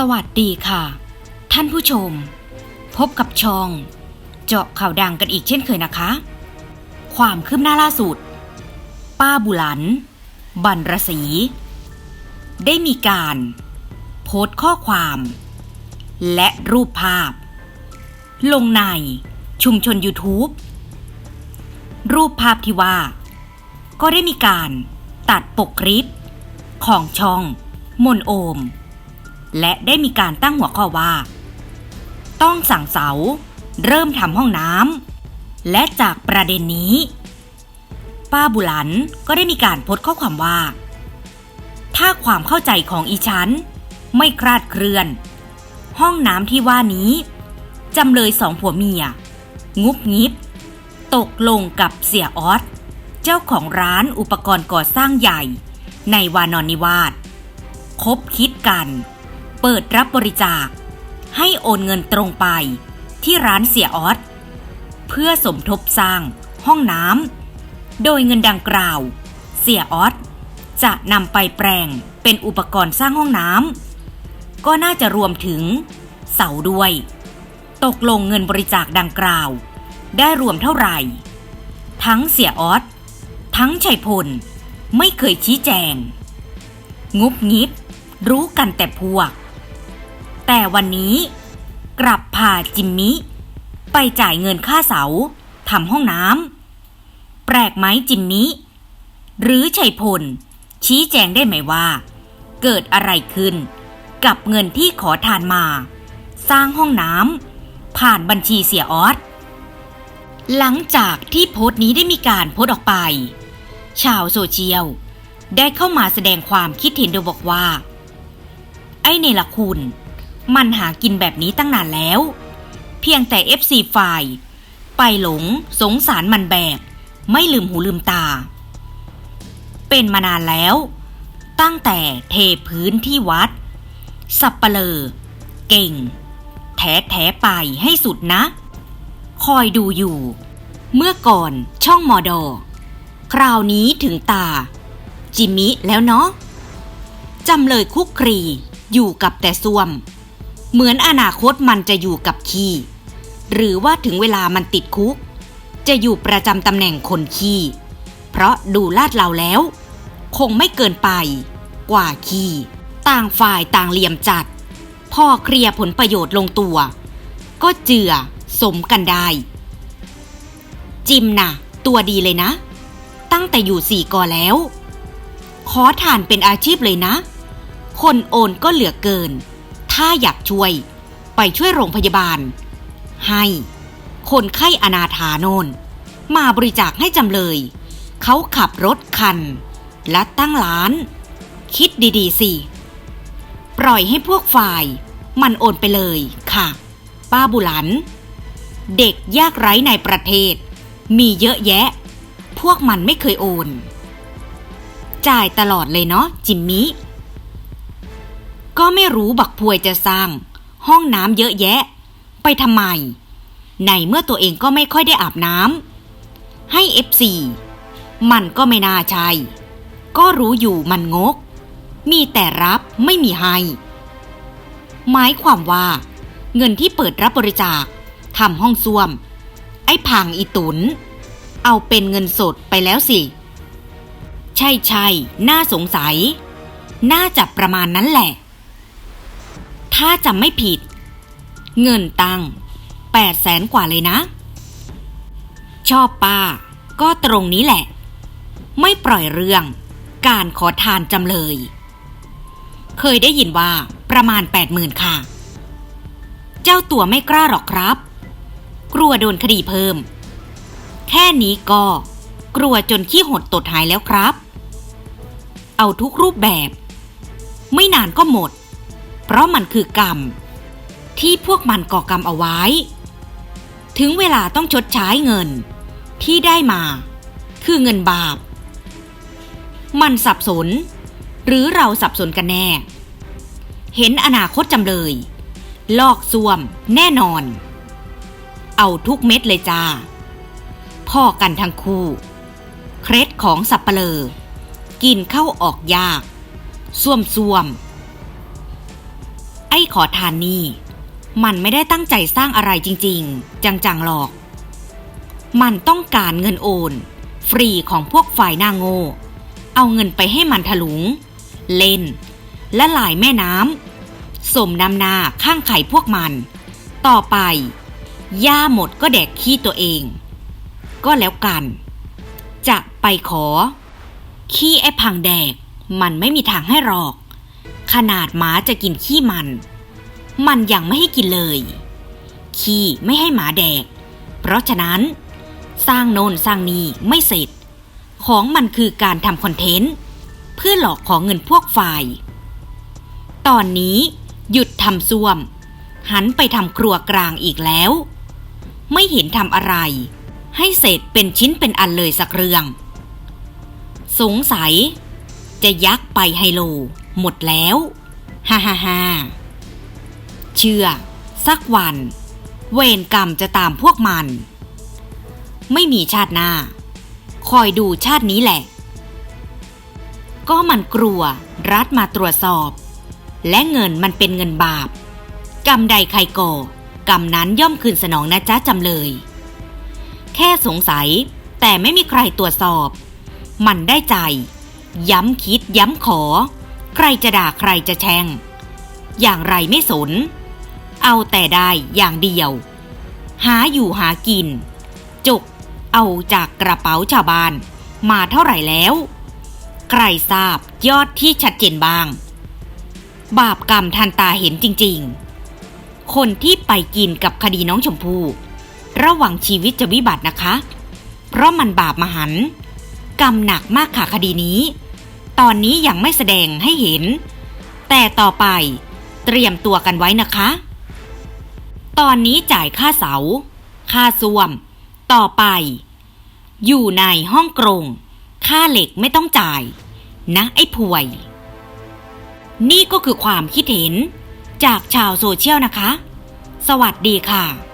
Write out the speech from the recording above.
สวัสดีค่ะ ท่านผู้ชม พบกับช่อง เจาะข่าวดังกันอีกเช่นเคยนะคะ ความคืบหน้าล่าสุด ป้าบุหลัน บรรรศรีได้มีการ โพสต์ข้อความ และรูปภาพ ลงในชุมชน YouTube รูปภาพที่ว่า ก็ได้มีการตัดปกคลิป ของช่องมนโอม และได้มีการตั้งหัวข้อว่า ต้องสั่งเสา เริ่มทำห้องน้ำและจากประเด็นนี้ ป้าบุหลันก็ได้มีการโพสต์ข้อความว่า ถ้าความเข้าใจของอีฉัน ไม่คลาดเคลื่อน ห้องน้ำที่ว่านี้จำเลยสองผัวเมีย งุบงิบ ตกลงกับเสียออสเจ้าของร้านอุปกรณ์ก่อสร้างใหญ่ ในวานอนนิวาสคบคิดกัน เปิดรับบริจาค ให้โอนเงินตรงไป ที่ร้านเสียออสเพื่อสมทบสร้างห้องน้ำโดยเงินดังกล่าว เสียออสจะนำไปแปลงเป็นอุปกรณ์สร้างห้องน้ำก็น่าจะรวมถึง เสาด้วย ตกลงเงินบริจาคดังกล่าว ได้รวมเท่าไหร่ ทั้งเสียออสทั้งชัยพล ไม่เคยชี้แจง งุบงิบ รู้กันแต่พวก แต่วันนี้กลับพาจิมมิไปจ่ายเงินค่าเสาทำห้องน้ำแปลกไหมจิมมิหรือชัยพล ชี้แจงได้ไหมว่า เกิดอะไรขึ้น กับเงินที่ขอทานมา สร้างห้องน้ำผ่านบัญชีเสียออสหลังจากที่โพสต์นี้ได้มีการโพสต์ออกไป ชาวโซเชียล ได้เข้ามาแสดงความคิดเห็นโดยบอกว่า ไอ้เนลคุณ มันหากินแบบนี้ตั้งนานแล้ว เพียงแต่ FC ฝ่าย ไปหลงสงสารมันแบบไม่ลืมหูลืมตา เป็นมานานแล้ว ตั้งแต่เทพื้นที่วัด สับปะเลอเก่ง แถแถไปให้สุดนะ คอยดูอยู่ เมื่อก่อนช่องมอดอคราวนี้ถึงตา จิมิแล้วเนาะจำเลยคุกครีอยู่กับแต่ส้วม เหมือนอนาคตมันจะอยู่กับขี้ หรือว่าถึงเวลามันติดคุก จะอยู่ประจำตำแหน่งคนขี้ เพราะดูลาดเราแล้ว คงไม่เกินไป กว่าขี้ ต่างฝ่ายต่างเหลี่ยมจัดพอเคลียร์ผลประโยชน์ลงตัว ก็เจือสมกันได้ จิมนะตัวดีเลยนะ ตั้งแต่อยู่สี่กอแล้ว ขอทานเป็นอาชีพเลยนะ คนโอนก็เหลือเกิน ถ้าอยากช่วย ไปช่วยโรงพยาบาล ให้ คนไข้อนาถาโนนมาบริจาคให้จำเลย เขาขับรถคัน และตั้งร้าน คิดดีๆสิ ปล่อยให้พวกฝ่าย มันโอนไปเลยค่ะ ป้าบุหลัน เด็กยากไร้ในประเทศ มีเยอะแยะ พวกมันไม่เคยโอน จ่ายตลอดเลยเนาะจิมมี่ ก็ไม่รู้บักพวยจะสร้าง ห้องน้ำเยอะแยะ ไปทำไม ในเมื่อตัวเองก็ไม่ค่อยได้อาบน้ำให้เอฟซีมันก็ไม่น่าใช่ก็รู้อยู่มันงก มีแต่รับไม่มีให้ หมายความว่า เงินที่เปิดรับบริจาคทำห้องส้วม ไอ้พังอีตุน เอาเป็นเงินสดไปแล้วสิ ใช่ใช่น่าสงสัย น่าจะประมาณนั้นแหละ ถ้าจำไม่ผิด เงินตังแปดแสนกว่าเลยนะ ชอบป้า ก็ตรงนี้แหละ ไม่ปล่อยเรื่อง การขอทานจำเลย เคยได้ยินว่าประมาณแปดหมื่นค่ะ เจ้าตัวไม่กล้าหรอกครับ กลัวโดนคดีเพิ่ม แค่นี้ก็กลัวจนขี้หดตดหายแล้วครับ เอาทุกรูปแบบ ไม่นานก็หมด เพราะมันคือกรรม ที่พวกมันก่อกรรมเอาไว้ ถึงเวลาต้องชดใช้เงิน ที่ได้มา คือเงินบาป มันสับสน หรือเราสับสนกันแน่ เห็นอนาคตจำเลย ลอกซ่วมแน่นอน เอาทุกเม็ดเลยจ้า พ่อกันทั้งคู่ เคร็ดของสับเปลอกินเข้าออกยาก ซ่วมซ่วม ออ้ขอทานนี่ มันไม่ได้ตั้งใจสร้างอะไรจริง ๆ จังๆหรอก มันต้องการเงินโอน ฟรีของพวกฝ่ายหน้าโง่เอาเงินไปให้มันถลุง เล่น และหลายแม่น้ำสมนำนาข้างไข่พวกมัน ต่อไปย่าหมดก็แดกขี้ตัวเอง ก็แล้วกัน จะไปขอ ขี้ไอ้พังแดก มันไม่มีทางให้หรอก ขนาดหมาจะกินขี้มัน มันยังไม่ให้กินเลย ขี้ไม่ให้หมาแดก เพราะฉะนั้น สร้างโนนสร้างนี้ไม่เสร็จ ของมันคือการทำคอนเทนต์ เพื่อหลอกของเงินพวกฝ่าย ตอนนี้หยุดทำซ่วม หันไปทำครัวกลางอีกแล้ว ไม่เห็นทำอะไร ให้เสร็จเป็นชิ้นเป็นอันเลยสักเรื่อง สงสัย จะยักไปไฮโล หมดแล้ว ฮ่าฮ่าฮ่าเชื่อ สักวัน เวรกรรมจะตามพวกมัน ไม่มีชาติหน้า คอยดูชาตินี้แหละ ก็มันกลัวรัฐมาตรวจสอบ และเงินมันเป็นเงินบาป กรรมใดใครก่อกรรมนั้นย่อมคืนสนองนะจ๊ะจำเลย แค่สงสัยแต่ไม่มีใครตรวจสอบ มันได้ใจ ย้ำคิดย้ำขอ ใครจะด่าใครจะแช่ง อย่างไรไม่สน เอาแต่ได้อย่างเดียว หาอยู่หากิน จก เอาจากกระเป๋าชาวบ้าน มาเท่าไหร่แล้ว ใครทราบยอดที่ชัดเจนบ้าง บาปกรรมทันตาเห็นจริง ๆ คนที่ไปกินกับคดีน้องชมพู่ระหว่างชีวิตจะวิบัตินะคะ เพราะมันบาปมหันต์กรรมหนักมากค่ะคดีนี้ ตอนนี้ยังไม่แสดงให้เห็น แต่ต่อไปเตรียมตัวกันไว้นะคะ ตอนนี้จ่ายค่าเสา ค่าซ่วม ต่อไป อยู่ในห้องกรง ค่าเหล็กไม่ต้องจ่าย นะไอ้ผวย นี่ก็คือความคิดเห็นจากชาวโซเชียลนะคะ สวัสดีค่ะ